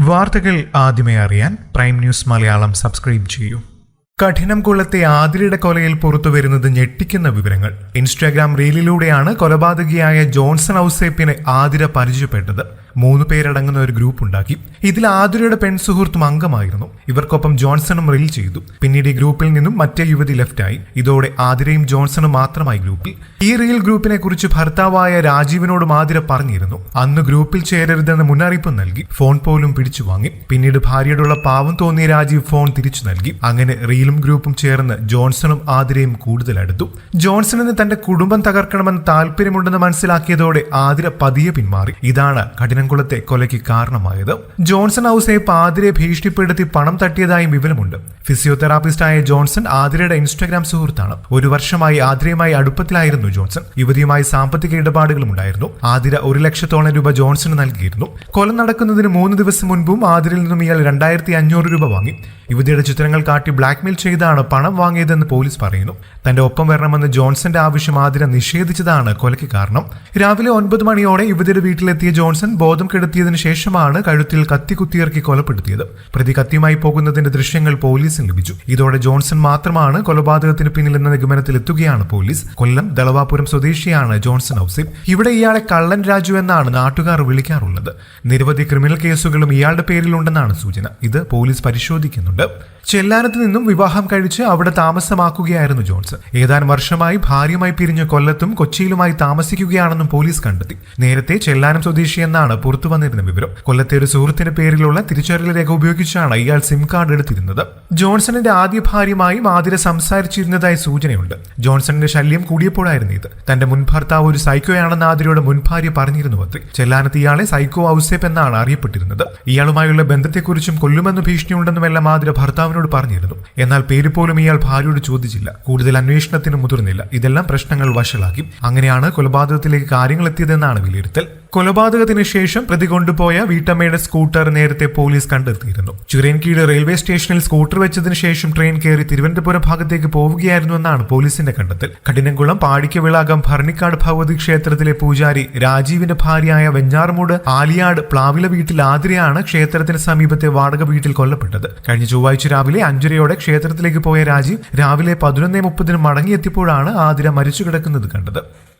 വാർത്തകൾ ആദ്യമേ അറിയാൻ പ്രൈം ന്യൂസ് മലയാളം സബ്സ്ക്രൈബ് ചെയ്യൂ. കഠിനം കൊള്ളത്തെ ആതിരയുടെ കൊലയിൽ പുറത്തുവരുന്നത് ഞെട്ടിക്കുന്ന വിവരങ്ങൾ. ഇൻസ്റ്റാഗ്രാം റീലിലൂടെയാണ് കൊലപാതകിയായ ജോൺസൺ ഔസേപ്പിനെ ആതിര പരിചയപ്പെട്ടത്. മൂന്ന് പേരടങ്ങുന്ന ഒരു ഗ്രൂപ്പ് ഉണ്ടാക്കി. ഇതിൽ ആതുരയുടെ പെൺ സുഹൃത്തും അംഗമായിരുന്നു. ഇവർക്കൊപ്പം ജോൺസണും റീൽ ചെയ്തു. പിന്നീട് ഈ ഗ്രൂപ്പിൽ നിന്നും മറ്റേ യുവതി ലെഫ്റ്റ് ആയി ഇതോടെ ആതിരയും ജോൺസണും മാത്രമായി ഗ്രൂപ്പിൽ. ഈ റീൽ ഗ്രൂപ്പിനെ കുറിച്ച് ഭർത്താവായ രാജീവിനോട് ആതിര പറഞ്ഞിരുന്നു. അന്ന് ഗ്രൂപ്പിൽ ചേരരുതെന്ന് മുന്നറിയിപ്പ് നൽകി. ഫോൺ പോലും പിടിച്ചു വാങ്ങി. പിന്നീട് ഭാര്യയോടുള്ള പാവം തോന്നിയ രാജീവ് ഫോൺ തിരിച്ചു നൽകി. അങ്ങനെ റീലും ഗ്രൂപ്പും ചേർന്ന് ജോൺസണും ആതിരയും കൂടുതൽ അടുത്തു ജോൺസണിന് തന്റെ കുടുംബം തകർക്കണമെന്ന് താല്പര്യമുണ്ടെന്ന് മനസ്സിലാക്കിയതോടെ ആതിര പതിയെ പിന്മാറി. ഇതാണ് കഠിനംകുളത്തെ കൊലയ്ക്ക് കാരണമായത്. ജോൺസൺ ഹൌസെ പാതിരെ ഭീഷണിപ്പെടുത്തി പണം തട്ടിയതായും വിവരമുണ്ട്. ഫിസിയോതെറാപ്പിസ്റ്റായ ജോൺസൺ ആതിരയുടെ ഇൻസ്റ്റഗ്രാം സുഹൃത്താണ്. ഒരു വർഷമായി ആതിരയുമായി അടുപ്പത്തിലായിരുന്നു ജോൺസൺ. യുവതിയുമായി സാമ്പത്തിക ഇടപാടുകളും ഉണ്ടായിരുന്നു. ആതിര ഒരു ലക്ഷത്തോളം രൂപ ജോൺസണ് നൽകിയിരുന്നു. കൊല നടക്കുന്നതിന് മൂന്ന് ദിവസം മുൻപും ആതിരയിൽ നിന്നും ഇയാൾ രണ്ടായിരത്തി അഞ്ഞൂറ് രൂപ വാങ്ങി. യുവതിയുടെ ചിത്രങ്ങൾ കാട്ടി ബ്ലാക്ക്മെയിൽ ചെയ്താണ് പണം വാങ്ങിയതെന്ന് പോലീസ് പറയുന്നു. തന്റെ ഒപ്പം വരണമെന്ന് ജോൺസന്റെ ആവശ്യം ആതിര നിഷേധിച്ചതാണ് കൊലയ്ക്ക് കാരണം. രാവിലെ ഒൻപത് മണിയോടെ യുവതിയുടെ വീട്ടിലെത്തിയ ജോൺസൺ ബോധം കെടുത്തിയതിനു ശേഷമാണ് കഴുത്തിൽ കത്തി കുത്തിയിറക്കി കൊലപ്പെടുത്തിയത്. പ്രതി കത്തിയുമായി പോകുന്നതിന്റെ ദൃശ്യങ്ങൾ പോലീസിന് ലഭിച്ചു. ഇതോടെ ജോൺസൺ മാത്രമാണ് കൊലപാതകത്തിന് പിന്നിലെന്ന നിഗമനത്തിൽ എത്തുകയാണ് പോലീസ്. കൊല്ലം ദളവാപുരം സ്വദേശിയാണ് ജോൺസൺ ഔസിഫ് ഇവിടെ ഇയാളെ കള്ളൻ രാജു എന്നാണ് നാട്ടുകാർ വിളിക്കാറുള്ളത്. നിരവധി ക്രിമിനൽ കേസുകളും ഇയാളുടെ പേരിലുണ്ടെന്നാണ് സൂചന. ഇത് പോലീസ് പരിശോധിക്കുന്നുണ്ട്. ചെല്ലാനത്ത് നിന്നും വിവാഹം കഴിച്ച് അവിടെ താമസമാക്കുകയായിരുന്നു ജോൺസൺ. ഏതാനും വർഷമായി ഭാര്യയുമായി പിരിഞ്ഞ കൊല്ലത്തും കൊച്ചിയിലുമായി താമസിക്കുകയാണെന്നും പോലീസ് കണ്ടെത്തി. നേരത്തെ ചെല്ലാനം സ്വദേശി എന്നാണ് പുറത്തു വന്നിരുന്ന വിവരം. കൊല്ലത്തെ ഒരു സുഹൃത്തിന്റെ പേരിലുള്ള തിരിച്ചറിയൽ രേഖ ഉപയോഗിച്ചാണ് ഇയാൾ സിം കാർഡ് എടുത്തിരുന്നത്. ജോൺസണിന്റെ ആദ്യ ഭാര്യയുമായി മാതിര സംസാരിച്ചിരുന്നതായി സൂചനയുണ്ട്. ജോൺസണിന്റെ ശല്യം കൂടിയപ്പോഴായിരുന്നു ഇത്. തന്റെ മുൻ ഭർത്താവ് ഒരു സൈക്കോയാണെന്ന് ആതിരയുടെ മുൻ ഭാര്യ പറഞ്ഞിരുന്നു അത്രേ. ചെല്ലാനത്ത് ഇയാളെ സൈക്കോ ഔസേപ്പ് എന്നാണ് അറിയപ്പെട്ടിരുന്നത്. ഇയാളുമായുള്ള ബന്ധത്തെക്കുറിച്ചും കൊല്ലുമെന്ന് ഭീഷണിയുണ്ടെന്നുമെല്ലാം ആതിര ഭർത്താവിനോട് പറഞ്ഞിരുന്നു. എന്നാൽ പേര് പോലും ഇയാൾ ഭാര്യയോട് ചോദിച്ചില്ല. കൂടുതൽ അന്വേഷണത്തിന് മുതിർന്നില്ല. ഇതെല്ലാം പ്രശ്നങ്ങൾ വഷളാക്കി. അങ്ങനെയാണ് കൊലപാതകത്തിലേക്ക് കാര്യങ്ങൾ എത്തിയതെന്നാണ് വിലയിരുത്തൽ. കൊലപാതകത്തിന് ശേഷം പ്രതി കൊണ്ടുപോയ വീട്ടമ്മയുടെ സ്കൂട്ടർ നേരത്തെ പോലീസ് കണ്ടെത്തിയിരുന്നു. ചിറയൻകീഴ് റെയിൽവേ സ്റ്റേഷനിൽ സ്കൂട്ടർ വെച്ചതിന് ശേഷം ട്രെയിൻ കയറി തിരുവനന്തപുരം ഭാഗത്തേക്ക് പോവുകയായിരുന്നു എന്നാണ് പോലീസിന്റെ കണ്ടെത്തൽ. കഠിനംകുളം പാടിക്കവിളാകം ഭരണിക്കാട് ഭഗവതി ക്ഷേത്രത്തിലെ പൂജാരി രാജീവിന്റെ ഭാര്യയായ വെഞ്ഞാറമൂട് ആലിയാട് പ്ലാവില വീട്ടിൽ ആതിരയാണ് ക്ഷേത്രത്തിന് സമീപത്തെ വാടക വീട്ടിൽ കൊല്ലപ്പെട്ടത്. കഴിഞ്ഞ ചൊവ്വാഴ്ച രാവിലെ അഞ്ചരയോടെ ക്ഷേത്രത്തിലേക്ക് പോയ രാജീവ് രാവിലെ പതിനൊന്നേ മുപ്പതിന് മടങ്ങിയെത്തിയപ്പോഴാണ് ആതിര മരിച്ചു കിടക്കുന്നത് കണ്ടത്.